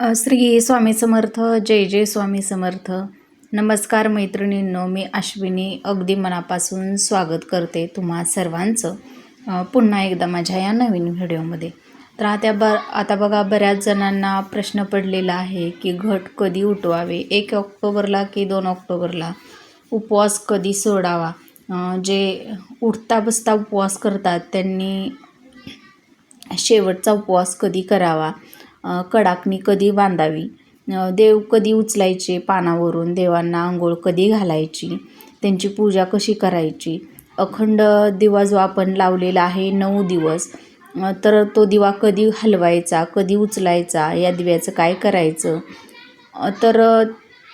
श्री स्वामी समर्थ जय जय स्वामी समर्थ. नमस्कार मैत्रिणींनो मी अश्विनी अगदी मनापासून स्वागत करते तुम्हा सर्वांचं. पुन्हा एकदा माझ्या या नवीन व्हिडिओमध्ये. तर आता ब आता बघा बऱ्याच जणांना प्रश्न पडलेला आहे की घट कधी उठवावे? एक ऑक्टोबरला की दोन ऑक्टोबरला? उपवास कधी सोडावा? जे उठता बसता उपवास करतात त्यांनी शेवटचा उपवास कधी करावा? कडाकणी कधी बांधावी? देव कधी उचलायचे पानावरून? देवांना आंघोळ कधी घालायची? त्यांची पूजा कशी करायची? अखंड दिवा जो आपण लावलेला आहे नऊ दिवस तर तो दिवा कधी हलवायचा कधी उचलायचा? या दिव्याचं काय करायचं? तर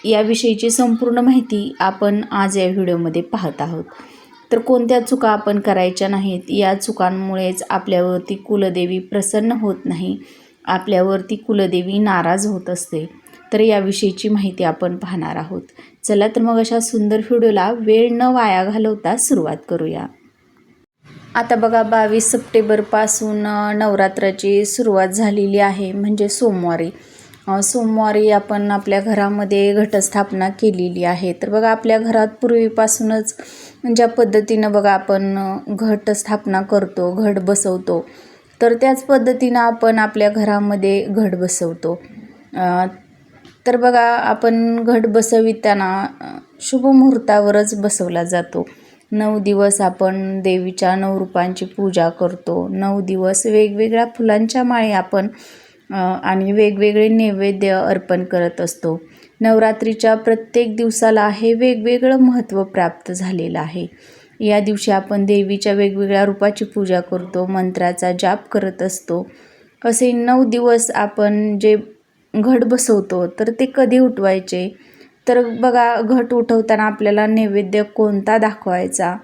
याविषयीची संपूर्ण माहिती आपण आज या व्हिडिओमध्ये पाहत आहोत. तर कोणत्या चुका आपण करायच्या नाहीत? या चुकांमुळेच आपल्यावरती कुलदेवी प्रसन्न होत नाही. आपल्यावरती कुलदेवी नाराज होत असते. तर याविषयीची माहिती आपण पाहणार आहोत. चला तर मग अशा सुंदर व्हिडिओला वेळ न वाया घालवता सुरुवात करूया. आता बघा बावीस सप्टेंबरपासून नवरात्राची सुरुवात झालेली आहे म्हणजे सोमवारी. सोमवारी आपण आपल्या घरामध्ये घटस्थापना केलेली आहे. तर बघा आपल्या घरात पूर्वीपासूनच ज्या पद्धतीनं बघा आपण घटस्थापना करतो घट बसवतो तर त्याच पद्धतीनं आपण आपल्या घरामध्ये घट बसवतो. तर बघा आपण घट बसविताना शुभ शुभमुहूर्तावरच बसवला जातो. नऊ दिवस आपण देवीच्या नऊ रूपांची पूजा करतो. नऊ दिवस वेगवेगळ्या फुलांच्या माळे आपण आणि वेगवेगळे नैवेद्य अर्पण करत असतो. नवरात्रीच्या प्रत्येक दिवसाला हे वेगवेगळं महत्त्व प्राप्त झालेलं आहे. या दिवशी आपण देवीच्या वेगवेगळ्या रूपाची पूजा करतो मंत्राचा जाप करत असतो. असे नऊ दिवस आपण जे घट बसवतो तर ते कधी उठवायचे? तर बघा घट उठवताना आपल्याला नैवेद्य कोणता दाखवायचा?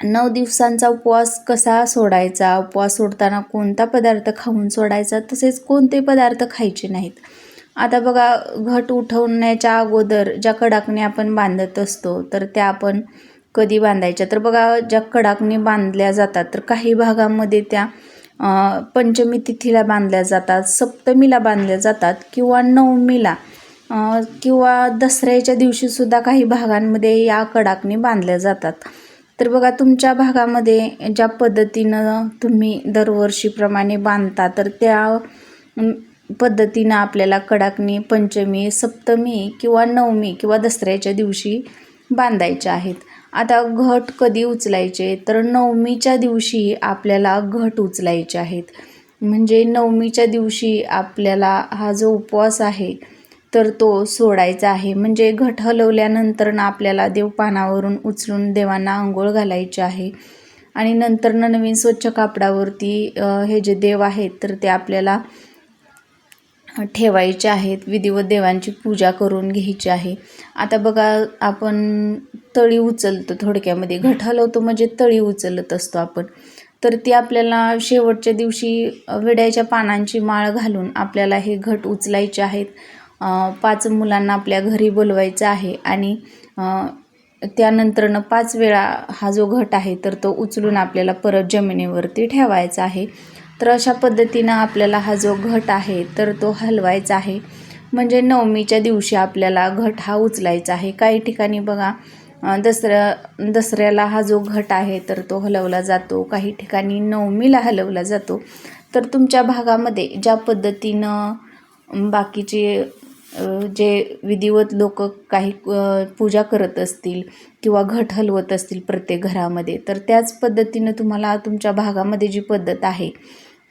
नऊ दिवसांचा उपवास कसा सोडायचा? उपवास सोडताना कोणता पदार्थ खाऊन सोडायचा? तसेच कोणते पदार्थ खायचे नाहीत? आता बघा घट उठवण्याच्या अगोदर ज्या कडाकणी आपण बांधत असतो तर त्या आपण कधी बांधायच्या. तर बघा ज्या कडाकणी बांधल्या जातात तर काही भागामध्ये त्या पंचमी तिथीला बांधल्या जातात सप्तमीला बांधल्या जातात किंवा नवमीला किंवा दसऱ्याच्या दिवशीसुद्धा काही भागांमध्ये या कडाकणी बांधल्या जातात. तर बघा तुमच्या भागामध्ये ज्या पद्धतीनं तुम्ही दरवर्षीप्रमाणे बांधता तर त्या पद्धतीनं आपल्याला कडाकणी पंचमी सप्तमी किंवा नवमी किंवा दसऱ्याच्या दिवशी बांधायच्या आहेत. आता घट कधी उचलायचे? तर नवमीच्या दिवशी आपल्याला घट उचलायचे आहेत. म्हणजे नवमीच्या दिवशी आपल्याला हा जो उपवास आहे तर तो सोडायचा आहे. म्हणजे घट हलवल्यानंतर ना आपल्याला देवपानावरून उचलून देवांना आंघोळ घालायची आहे. आणि नंतरनं नवीन स्वच्छ कापडावरती हे जे देव आहेत तर ते आपल्याला ठेवायचे आहेत. विधिवत देवांची पूजा करून घ्यायची आहे. आता बघा आपण तळी उचलतो थोडक्यामध्ये घट हलवतो म्हणजे तळी उचलत असतो आपण. तर ती आपल्याला शेवटच्या दिवशी विड्याच्या पानांची माळ घालून आपल्याला हे घट उचलायचे आहेत. पाच मुलांना आपल्या घरी बोलवायचं आहे आणि त्यानंतरनं पाच वेळा हा जो घट आहे तर तो उचलून आपल्याला परत जमिनीवरती ठेवायचा आहे. तर अशा पद्धतीनं आपल्याला हा जो घट आहे तर तो हलवायचा आहे. म्हणजे नवमीच्या दिवशी आपल्याला घट हा उचलायचा आहे. काही ठिकाणी बघा दसऱ्या दसऱ्याला हा जो घट आहे तर तो हलवला जातो. काही ठिकाणी नवमीला हलवला जातो. तर तुमच्या भागामध्ये ज्या पद्धतीनं बाकीचे जे विधिवत लोक काही पूजा करत असतील किंवा घट हलवत असतील प्रत्येक घरामध्ये तर त्याच पद्धतीनं तुम्हाला तुमच्या भागामध्ये जी पद्धत आहे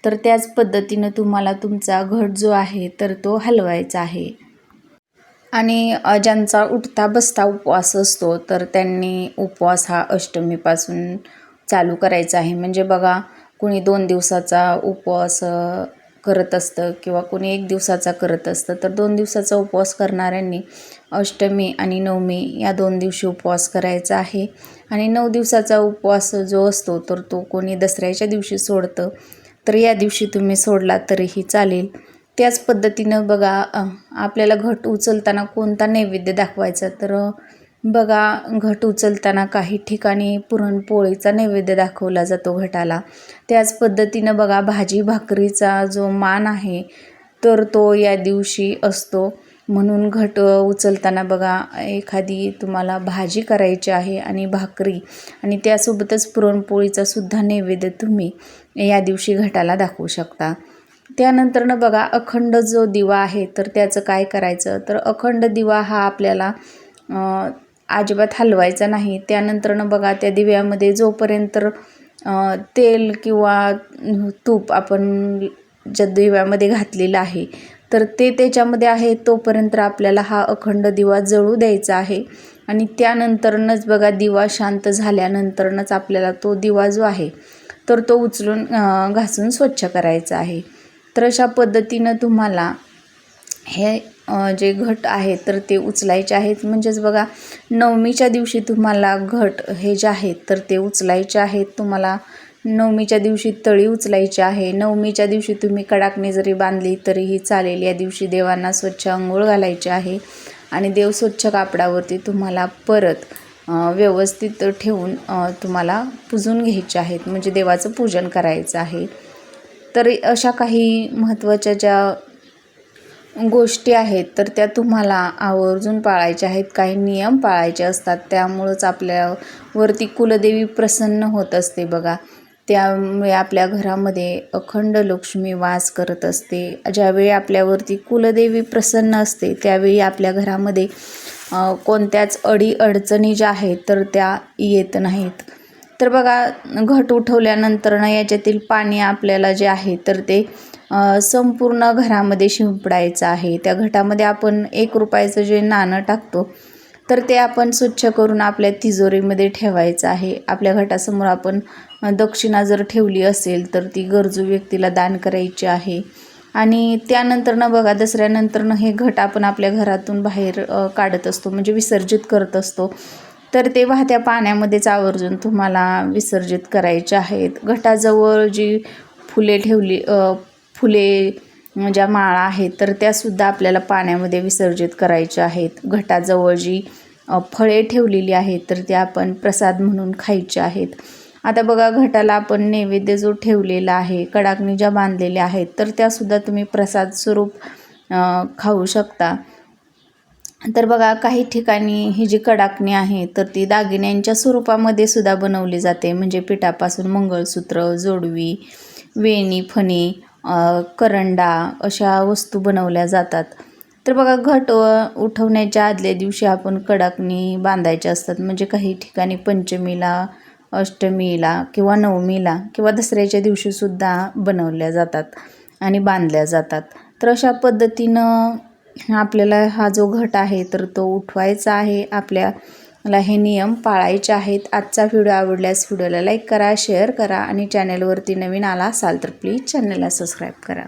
तर त्याच पद्धतीनं तुम्हाला तुमचा घट जो आहे तर तो हलवायचा आहे. आणि ज्यांचा उठता बसता उपवास असतो तर त्यांनी उपवास हा अष्टमीपासून चालू करायचा आहे. म्हणजे बघा कोणी दोन दिवसाचा उपवास करत असतं किंवा कोणी एक दिवसाचा करत असतं तर दोन दिवसाचा उपवास करणाऱ्यांनी अष्टमी आणि नवमी या दोन दिवशी उपवास करायचा आहे. आणि नऊ दिवसाचा उपवास जो असतो तर तो कोणी दसऱ्याच्या दिवशी सोडतं. तर या दिवशी तुम्ही सोडला तरीही चालेल. त्याच पद्धतीनं बघा आपल्याला घट उचलताना कोणता नैवेद्य दाखवायचा? तर बघा घट उचलताना काही ठिकाणी पुरणपोळीचा नैवेद्य दाखवला जातो घटाला. त्याच पद्धतीनं बघा भाजी भाकरीचा जो मान आहे तर तो या दिवशी असतो. म्हणून घट उचलताना बघा एखादी तुम्हाला भाजी करायची आहे आणि भाकरी आणि त्यासोबतच पुरणपोळीचा सुद्धा नैवेद्य तुम्ही या दिवशी घटाला दाखवू शकता. त्यानंतरनं बघा अखंड जो दिवा आहे तर त्याचं काय करायचं? तर अखंड दिवा हा आपल्याला अजिबात हलवायचा नाही. त्यानंतरनं बघा त्या दिव्यामध्ये जोपर्यंत तेल किंवा तूप आपण ज्या दिव्यामध्ये घातलेलं आहे तर ते त्याच्यामध्ये आहे तोपर्यंत आपल्याला हा अखंड दिवा जळू द्यायचा आहे. आणि त्यानंतरनंच बघा दिवा शांत झाल्यानंतरनंच आपल्याला तो दिवा जो आहे तर तो उचलून घासून स्वच्छ करायचा आहे. तर अशा पद्धतीनं तुम्हाला हे जे घट आहेत तर ते उचलायचे आहेत. म्हणजेच बघा नवमीच्या दिवशी तुम्हाला घट हे जे आहेत तर ते उचलायचे आहेत. तुम्हाला नवमीच्या दिवशी तळी उचलायची आहे. नवमीच्या दिवशी तुम्ही कडाकणी जरी बांधली तरीही चालेल. या दिवशी देवांना स्वच्छ अंघोळ घालायचे आहे आणि देव स्वच्छ कापडावरती तुम्हाला परत व्यवस्थित ठेवून तुम्हाला पुजून घ्यायचे आहेत. म्हणजे देवाचं पूजन करायचं आहे. तर अशा काही महत्त्वाच्या ज्या गोष्टी आहेत तर त्या तुम्हाला आवर्जून पाळायच्या आहेत. काही नियम पाळायचे असतात. त्यामुळंच आपल्यावरती कुलदेवी प्रसन्न होत असते बघा. त्यामुळे आपल्या घरामध्ये अखंड लक्ष्मी वास करत असते. ज्यावेळी आपल्यावरती कुलदेवी प्रसन्न असते त्यावेळी आपल्या घरामध्ये कोणत्याच अडी अडचणी ज्या आहेत तर त्या येत नाहीत. तर बघा घट उठवल्यानंतर ना याच्यातील पाणी आपल्याला जे आहे तर ते संपूर्ण घरामध्ये शिंपडायचं आहे. त्या घटामध्ये आपण एक रुपयाचं जे नाणं टाकतो तर ते आपण स्वच्छ करून आपल्या तिजोरीमध्ये ठेवायचं आहे. आपल्या घटासमोर आपण दक्षिणा जर ठेवली असेल तर ती गरजू व्यक्तीला दान करायची आहे. आणि त्यानंतरनं बघा दसऱ्यानंतरनं हे घट आपण आपल्या घरातून बाहेर काढत असतो म्हणजे विसर्जित करत असतो. तर ते वाहत्या पाण्यामध्येच आवर्जून तुम्हाला विसर्जित करायचे आहेत. घटाजवळ जी फुले ठेवली फुले ज्या माळा आहेत तर त्यासुद्धा आपल्याला पाण्यामध्ये विसर्जित करायच्या आहेत. घटाजवळ जी फळे ठेवलेली आहेत तर त्या आपण प्रसाद म्हणून खायचे आहेत. आता बघा घटाला आपण नैवेद्य जो ठेवलेला आहे कडाकणी ज्या बांधलेल्या आहेत तर त्यासुद्धा तुम्ही प्रसाद स्वरूप खाऊ शकता. तर बघा काही ठिकाणी ही जी कडाकणी आहे तर ती दागिन्यांच्या स्वरूपामध्ये सुद्धा बनवली जाते. म्हणजे पिठापासून मंगळसूत्र जोडवी वेणी फणी करंडा अशा वस्तू बनवल्या जातात. तर बघा घट उठवण्याच्या आदल्या दिवशी आपण कडाकणी बांधायच्या असतात. म्हणजे काही ठिकाणी पंचमीला अष्टमीला किंवा नवमीला किंवा दसऱ्याच्या दिवशीसुद्धा बनवल्या जातात आणि बांधल्या जातात. तर अशा पद्धतीनं आपल्याला हा जो घट आहे तर तो उठवायचा आहे. आपल्याला हे नियम पाळायचे आहेत. आजचा व्हिडिओ आवडल्यास व्हिडिओला लाईक करा शेअर करा आणि चॅनलवरती नवीन आला असाल तर प्लीज चॅनलला सबस्क्राईब करा.